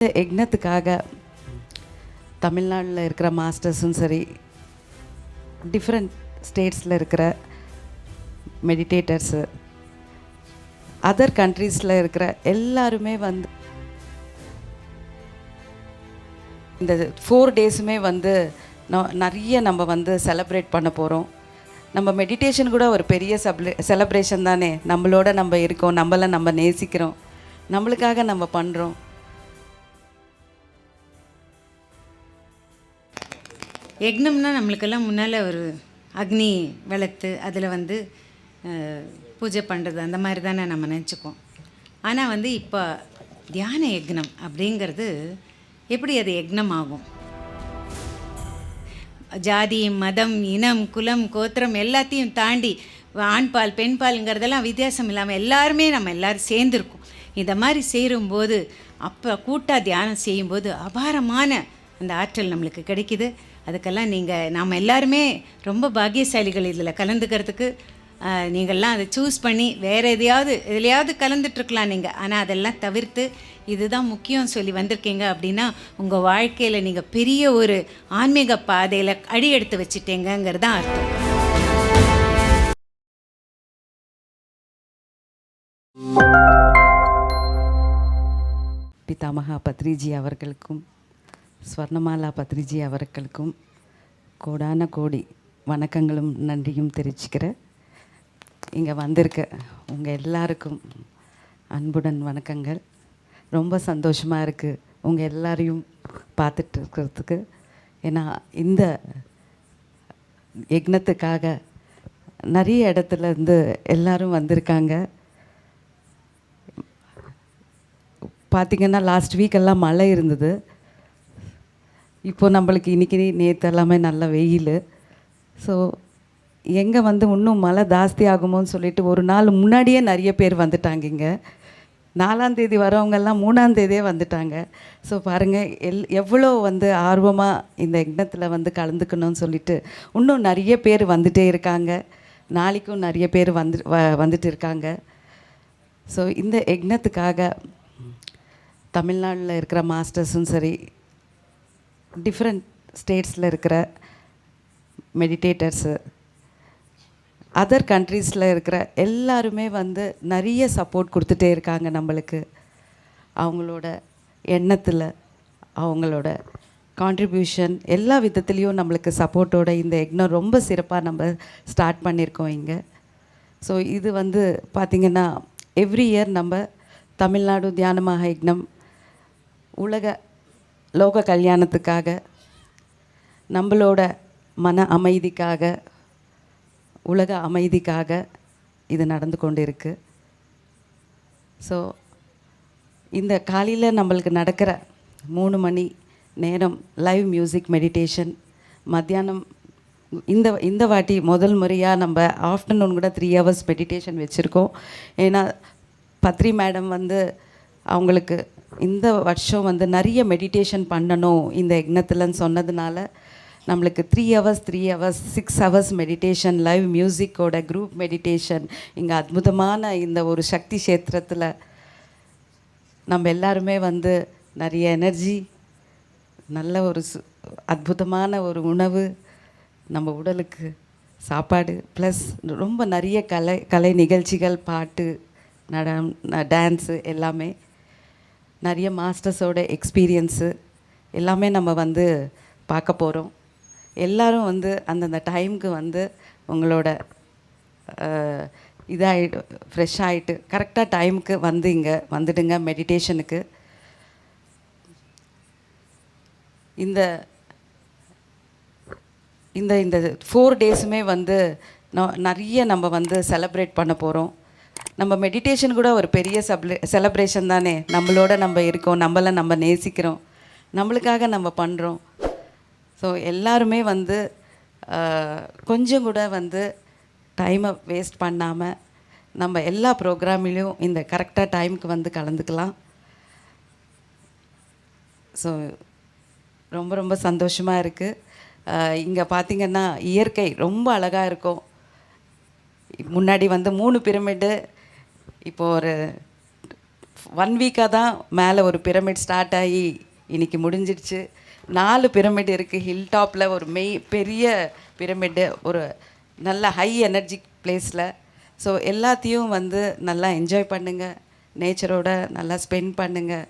எக்னத்துக்காக யக்னத்துக்காக தமிழ்நாட்டில் இருக்கிற மாஸ்டர்ஸும் சரி டிஃப்ரெண்ட் ஸ்டேட்ஸில் இருக்கிற மெடிடேட்டர்ஸு அதர் கண்ட்ரீஸில் இருக்கிற எல்லாருமே வந்து இந்த ஃபோர் டேஸுமே வந்து ந- நிறைய நம்ம வந்து செலப்ரேட் பண்ண போகிறோம் நம்ம மெடிடேஷன் கூட ஒரு பெரிய சப்ளே செலப்ரேஷன் தானே. நம்மளோட நம்ம இருக்கோம் நம்மளை நம்ம நேசிக்கிறோம். நம்மளுக்காக நம்ம பண்ணுறோம் யக்னம்னா நம்மளுக்கெல்லாம் முன்னால் ஒரு அக்னி வளர்த்து அதில் வந்து பூஜை பண்ணுறது அந்த மாதிரி தானே நம்ம நினச்சிக்கோம் ஆனால் வந்து இப்போ தியான யக்னம் அப்படிங்கிறது எப்படி அது யக்னம் ஆகும் ஜாதி மதம் இனம் குலம் கோத்திரம் எல்லாத்தையும் தாண்டி ஆண் பால் பெண் பாலுங்கிறதெல்லாம் வித்தியாசம் இல்லாமல் எல்லாருமே நம்ம எல்லாரும் சேர்ந்துருக்கோம். இந்த மாதிரி சேரும்போது அப்போ கூட்டாக தியானம் செய்யும்போது அபாரமான அந்த ஆற்றல் நம்மளுக்கு கிடைக்கிது. அதுக்கெல்லாம் நீங்கள் நாம் எல்லாருமே ரொம்ப பாக்கியசாலிகள் இதில் கலந்துக்கிறதுக்கு நீங்கள்லாம் அதை சூஸ் பண்ணி வேறு எதையாவது எதுலையாவது கலந்துட்டுருக்கலாம் நீங்கள் ஆனால் அதெல்லாம் தவிர்த்து இதுதான் முக்கியம் சொல்லி வந்திருக்கீங்க அப்படின்னா உங்கள் வாழ்க்கையில் நீங்கள் பெரிய ஒரு ஆன்மீக பாதையில் அடி எடுத்து வச்சிட்டீங்கங்கிறது தான் அர்த்தம். பிதாமகா பத்ரிஜி அவர்களுக்கும் ஸ்வர்ணமாலா பத்ரிஜி அவர்களுக்கும் கோடான கோடி வணக்கங்களும் நன்றியும் தெரிவிச்சுக்கிறேன். இங்கே வந்திருக்க உங்கள் எல்லாருக்கும் அன்புடன் வணக்கங்கள். ரொம்ப சந்தோஷமாக இருக்குது உங்கள் எல்லாரையும் பார்த்துட்டு இருக்கிறதுக்கு. ஏன்னா இந்த யக்னத்துக்காக நிறைய இடத்துலேருந்து எல்லோரும் வந்திருக்காங்க. பார்த்திங்கன்னா லாஸ்ட் வீக்கெல்லாம் மழை இருந்தது. இப்போது நம்மளுக்கு இன்றைக்கி நேற்று எல்லாமே நல்ல வெயில். ஸோ எங்கே வந்து இன்னும் மழை ஜாஸ்தி ஆகுமோன்னு சொல்லிட்டு ஒரு நாள் முன்னாடியே நிறைய பேர் வந்துட்டாங்க இங்கே. நாலாந்தேதி வரவங்கெல்லாம் மூணாந்தேதியே வந்துட்டாங்க. ஸோ பாருங்கள் எல் எவ்வளோ வந்து ஆர்வமாக இந்த யக்னத்தில் வந்து கலந்துக்கணும்னு சொல்லிட்டு இன்னும் நிறைய பேர் வந்துட்டே இருக்காங்க. நாளைக்கும் நிறைய பேர் வந்து வ- வந்துட்டு இருக்காங்க. ஸோ இந்த யக்னத்துக்காக தமிழ்நாட்டில் இருக்கிற மாஸ்டர்ஸும் சரி டிஃப்ரெண்ட் ஸ்டேட்ஸில் இருக்கிற மெடிடேட்டர்ஸு அதர் கண்ட்ரீஸில் இருக்கிற எல்லாருமே வந்து நிறைய சப்போர்ட் கொடுத்துட்டே இருக்காங்க நம்மளுக்கு. அவங்களோட எண்ணத்தில் அவங்களோட கான்ட்ரிபியூஷன் எல்லா விதத்துலேயும் நம்மளுக்கு சப்போர்ட்டோட இந்த யக்னம் ரொம்ப சிறப்பாக நம்ம ஸ்டார்ட் பண்ணியிருக்கோம் இங்கே. ஸோ இது வந்து பார்த்திங்கன்னா எவ்ரி இயர் நம்ம தமிழ்நாடு தியானமாக யக்னம் உலக லோக கல்யாணத்துக்காக நம்மளோட மன அமைதிக்காக உலக அமைதிக்காக இது நடந்து கொண்டு இருக்குது ஸோ இந்த காலையில் நம்மளுக்கு நடக்கிற மூணு மணி நேரம் லைவ் மியூசிக் மெடிடேஷன் மத்தியானம் இந்த இந்த வாட்டி முதல் முறையாக நம்ம ஆஃப்டர்நூன் கூட த்ரீ ஹவர்ஸ் மெடிடேஷன் வச்சுருக்கோம். ஏன்னா பத்ரி மேடம் வந்து அவங்களுக்கு இந்த வருஷம் வந்து நிறைய மெடிடேஷன் பண்ணணும் இந்த யக்னத்தில்னு சொன்னதுனால நம்மளுக்கு three hours three hours six hours meditation live மியூசிக்கோட group meditation இங்கே அற்புதமான இந்த ஒரு சக்தி சேத்திரத்தில் நம்ம எல்லாருமே வந்து நிறைய எனர்ஜி நல்ல ஒரு சு அற்புதமான ஒரு உணவு நம்ம உடலுக்கு சாப்பாடு ப்ளஸ் ரொம்ப நிறைய கலை கலை நிகழ்ச்சிகள் பாட்டு நடம் டான்ஸு எல்லாமே நிறைய மாஸ்டர்ஸோட எக்ஸ்பீரியன்ஸு எல்லாமே நம்ம வந்து பார்க்க போகிறோம் எல்லாரும் வந்து அந்தந்த டைமுக்கு வந்து உங்களோட இதாகிட்டு ஃப்ரெஷ் ஆகிட்டு கரெக்டாக டைமுக்கு வந்து இங்கே வந்துடுங்க மெடிடேஷனுக்கு இந்த இந்த இந்த ஃபோர் டேஸுமே வந்து நிறைய நம்ம வந்து செலப்ரேட் பண்ண போகிறோம் நம்ம மெடிடேஷன் கூட ஒரு பெரிய சப்ளே செலப்ரேஷன் தானே. நம்மளோட நம்ம இருக்கோம் நம்மளை நம்ம நேசிக்கிறோம் நம்மளுக்காக நம்ம பண்ணுறோம் ஸோ எல்லாருமே வந்து கொஞ்சம் கூட வந்து டைமை வேஸ்ட் பண்ணாமல் நம்ம எல்லா ப்ரோக்ராமிலையும் இந்த கரெக்டாக டைமுக்கு வந்து கலந்துக்கலாம். ஸோ ரொம்ப ரொம்ப சந்தோஷமாக இருக்குது இங்கே பார்த்தீங்கன்னா இயற்கை ரொம்ப அழகாக இருக்கும். முன்னாடி வந்து மூணு பிரமிடு இப்போ ஒரு ஒன் வீக்காக தான் மேலே ஒரு பிரமிட் ஸ்டார்ட் ஆகி இன்னைக்கு முடிஞ்சிடுச்சு. நாலு பிரமிட் இருக்குது ஹில் டாப்பில் ஒரு மெய் பெரிய பிரமிட்டு ஒரு நல்ல ஹை எனர்ஜிக் பிளேஸில் ஸோ எல்லாத்தையும் வந்து நல்லா என்ஜாய் பண்ணுங்கள் நேச்சரோட நல்லா ஸ்பெண்ட் பண்ணுங்கள்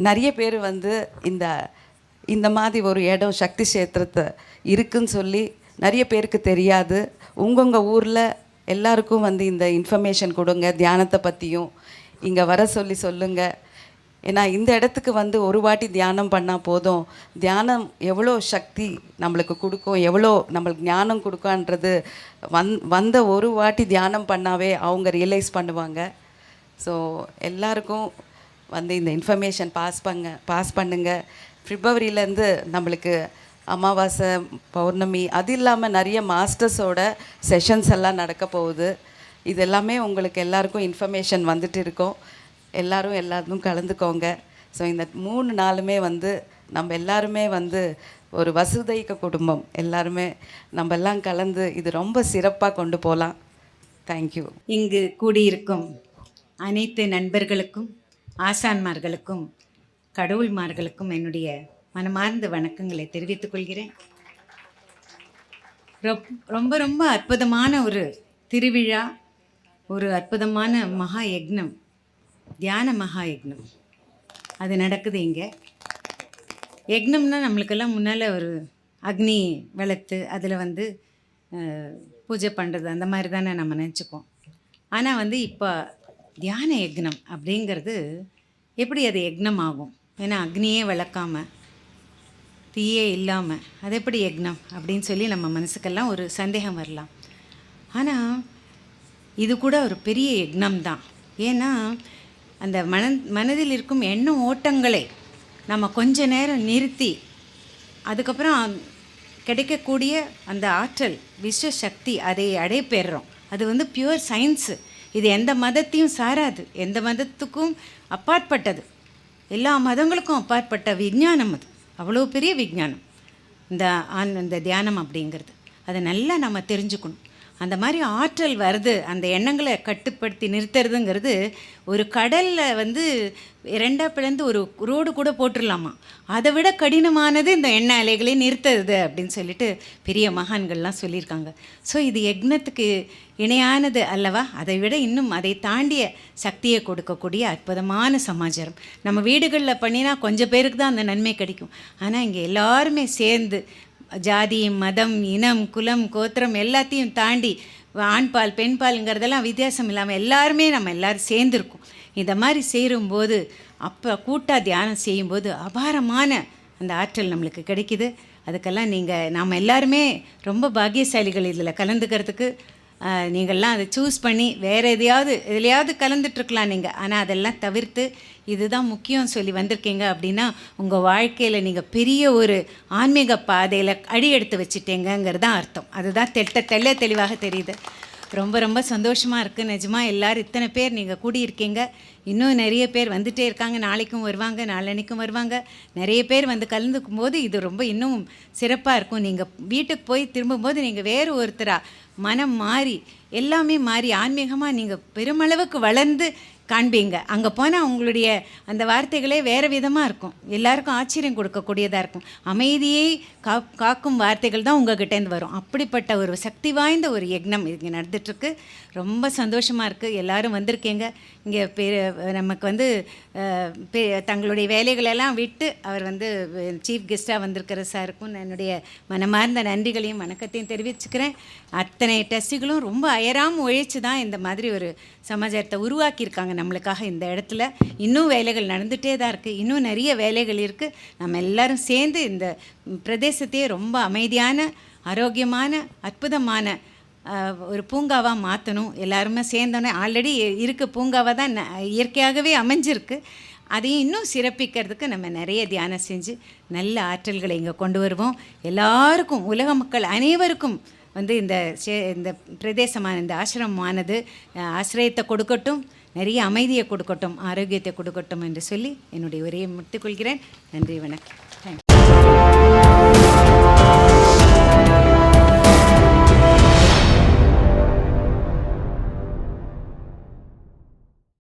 நிறைய பேர் வந்து இந்த இந்த மாதிரி ஒரு இடம் சக்தி சேத்திரத்தை இருக்குன்னு சொல்லி நிறைய பேருக்கு தெரியாது. உங்கவுங்க ஊரில் எல்லாருக்கும் வந்து இந்த இன்ஃபர்மேஷன் கொடுங்க தியானத்தை பற்றியும் இங்கே வர சொல்லி சொல்லுங்கள் ஏன்னா இந்த இடத்துக்கு வந்து ஒரு வாட்டி தியானம் பண்ணால் போதும். தியானம் எவ்வளோ சக்தி நம்மளுக்கு கொடுக்கும் எவ்வளோ நம்மளுக்கு ஞானம் கொடுக்கான்றது வந் வந்த ஒரு வாட்டி தியானம் பண்ணாவே அவங்க ரியலைஸ் பண்ணுவாங்க. ஸோ எல்லாருக்கும் வந்து இந்த இன்ஃபர்மேஷன் பாஸ் பண்ண பாஸ் பண்ணுங்கள் ஃபிப்ரவரியிலேருந்து நம்மளுக்கு அமாவாசை பௌர்ணமி அது இல்லாமல் நிறைய மாஸ்டர்ஸோட செஷன்ஸ் எல்லாம் நடக்க போகுது. இது எல்லாமே உங்களுக்கு எல்லாருக்கும் இன்ஃபர்மேஷன் வந்துட்டு இருக்கோம். எல்லாரும் எல்லாருக்கும் கலந்துக்கோங்க. ஸோ இந்த மூணு நாளுமே வந்து நம்ம எல்லாருமே வந்து ஒரு வசுதைக்க குடும்பம். எல்லாருமே நம்ம எல்லாம் கலந்து இது ரொம்ப சிறப்பாக கொண்டு போகலாம் தேங்க்யூ இங்கு கூடியிருக்கும் அனைத்து நண்பர்களுக்கும் ஆசான்மார்களுக்கும் கடவுள்மார்களுக்கும் என்னுடைய மனமார்ந்த வணக்கங்களை தெரிவித்துக் கொள்கிறேன். ரொப்- ரொம்ப ரொம்ப அற்புதமான ஒரு திருவிழா ஒரு அற்புதமான மகா யக்னம் தியான மகா யக்னம். அது நடக்குது இங்கே. யக்னம்னா நம்மளுக்கெல்லாம் முன்னால் ஒரு அக்னி வளர்த்து அதில் வந்து பூஜை பண்ணுறது அந்த மாதிரி தானே நம்ம நினச்சிப்போம். ஆனால் வந்து இப்போ தியான யக்னம் அப்படிங்கிறது எப்படி அது யக்னம் ஆகும் ஏன்னா அக்னியே வளர்க்காமல் தீயே இல்லாமல் அது எப்படி யக்னம்? அப்படின்னு சொல்லி நம்ம மனசுக்கெல்லாம் ஒரு சந்தேகம் வரலாம். ஆனால் இது கூட ஒரு பெரிய யக்னம் தான். ஏன்னா அந்த மன மனதில் இருக்கும் எண்ண ஓட்டங்களை நம்ம கொஞ்ச நேரம் நிறுத்தி அதுக்கப்புறம் கிடைக்கக்கூடிய அந்த ஆற்றல் விஸ்வ சக்தி அதை அடைபெறுறோம். அது வந்து பியூர் சயின்ஸு இது எந்த மதத்தையும் சாராது. எந்த மதத்துக்கும் அப்பாற்பட்டது. எல்லா மதங்களுக்கும் அப்பாற்பட்ட விஞ்ஞானம் அது. அவ்வளோ பெரிய விஞ்ஞானம். இந்த ஆன் இந்த தியானம் அப்படிங்கிறது. அதை நல்லா நம்ம தெரிஞ்சுக்கணும். அந்த மாதிரி ஆற்றல் வருது. அந்த எண்ணங்களை கட்டுப்படுத்தி நிறுத்துறதுங்கிறது ஒரு கடலில் வந்து ரெண்டாக பிளந்து ஒரு ரோடு கூட போட்டுடலாமா அதை விட கடினமானது இந்த எண்ணெய் அலைகளை நிறுத்துறது அப்படின்னு சொல்லிட்டு பெரிய மகான்கள்லாம் சொல்லியிருக்காங்க. ஸோ இது யக்னத்துக்கு இணையானது அல்லவா? அதை விட இன்னும் அதை தாண்டிய சக்தியை கொடுக்கக்கூடிய அற்புதமான சமாச்சாரம். நம்ம வீடுகளில் பண்ணினா கொஞ்சம் பேருக்கு தான் அந்த நன்மை கிடைக்கும். ஆனால் இங்கே எல்லாருமே சேர்ந்து ஜாதி மதம் இனம் குலம் கோத்திரம் எல்லாத்தையும் தாண்டி ஆண்பால் பெண்பாலுங்கிறதெல்லாம் வித்தியாசம் இல்லாமல் எல்லாருமே நம்ம எல்லாரும் சேர்ந்துருக்கோம். இந்த மாதிரி சேரும்போது அப்போ கூட்டாக தியானம் செய்யும்போது அபாரமான அந்த ஆற்றல் நம்மளுக்கு கிடைக்கிது. அதுக்கெல்லாம் நீங்கள் நாம் எல்லாருமே ரொம்ப பாக்கியசாலிகள் இதில் கலந்துக்கிறதுக்கு நீங்கள்லாம் அதை சூஸ் பண்ணி வேறு எதையாவது எதுலையாவது கலந்துட்டுருக்கலாம் நீங்கள் ஆனால் அதெல்லாம் தவிர்த்து இதுதான் முக்கியம் சொல்லி வந்திருக்கீங்க அப்படின்னா உங்கள் வாழ்க்கையில் நீங்கள் பெரிய ஒரு ஆன்மீக பாதையில் அடி எடுத்து வச்சிட்டீங்கங்கிறது தான் அர்த்தம். அதுதான் தெட்ட தெல்ல தெளிவாக தெரியுது. ரொம்ப ரொம்ப சந்தோஷமாக இருக்குது நிஜமாக எல்லாரும் இத்தனை பேர் நீங்கள் கூடியிருக்கீங்க. இன்னும் நிறைய பேர் வந்துகிட்டே இருக்காங்க. நாளைக்கும் வருவாங்க நாளன்னைக்கும் வருவாங்க. நிறைய பேர் வந்து கலந்துக்கும் போது இது ரொம்ப இன்னும் சிறப்பாக இருக்கும். நீங்கள் வீட்டுக்கு போய் திரும்பும்போது நீங்கள் வேறு ஒருத்தராக மனம் மாறி எல்லாமே மாறி ஆன்மீகமாக நீங்கள் பெருமளவுக்கு வளர்ந்து காண்பீங்க. அங்கே போனால் உங்களுடைய அந்த வார்த்தைகளே வேறு விதமாக இருக்கும். எல்லாருக்கும் ஆச்சரியம் கொடுக்கக்கூடியதாக இருக்கும். அமைதியை கா காக்கும் வார்த்தைகள் தான் உங்ககிட்டேருந்து வரும். அப்படிப்பட்ட ஒரு சக்தி வாய்ந்த ஒரு யக்னம் இங்கே நடந்துகிட்ருக்கு ரொம்ப சந்தோஷமாக இருக்குது எல்லாரும் வந்திருக்கீங்க. இங்கே பெ நமக்கு வந்து பெ- தங்களுடைய வேலைகளெல்லாம் விட்டு அவர் வந்து சீஃப் கெஸ்ட்டாக வந்திருக்கிற சாருக்கும் என்னுடைய மனமார்ந்த நன்றிகளையும் வணக்கத்தையும் தெரிவிச்சுக்கிறேன். அத்தனை டெஸ்ட்டுகளும் ரொம்ப அயராமல் உழைச்சி தான் இந்த மாதிரி ஒரு சமாச்சாரத்தை உருவாக்கியிருக்காங்க. நம்மளுக்காக இந்த இடத்துல இன்னும் வேலைகள் நடந்துகிட்டே தான் இருக்குது இன்னும் நிறைய வேலைகள் இருக்குது நம்ம எல்லாரும் சேர்ந்து இந்த பிரதேசத்தையே ரொம்ப அமைதியான ஆரோக்கியமான அற்புதமான ஒரு பூங்காவாக மாற்றணும் எல்லாருமே சேர்ந்தோன்னே ஆல்ரெடி இருக்க பூங்காவாக தான் ந- இயற்கையாகவே அமைஞ்சிருக்கு. அதையும் இன்னும் சிறப்பிக்கிறதுக்கு நம்ம நிறைய தியானம் செஞ்சு நல்ல ஆற்றல்களை இங்கே கொண்டு வருவோம். எல்லாருக்கும் உலக மக்கள் அனைவருக்கும் வந்து இந்த சே- இந்த பிரதேசமான இந்த ஆசிரமமானது ஆசிரியத்தை கொடுக்கட்டும். நிறைய அமைதியை கொடுக்கட்டும் ஆரோக்கியத்தை கொடுக்கட்டும் என்று சொல்லி என்னுடைய உரையை முடித்துக்கொள்கிறேன் நன்றி வணக்கம்.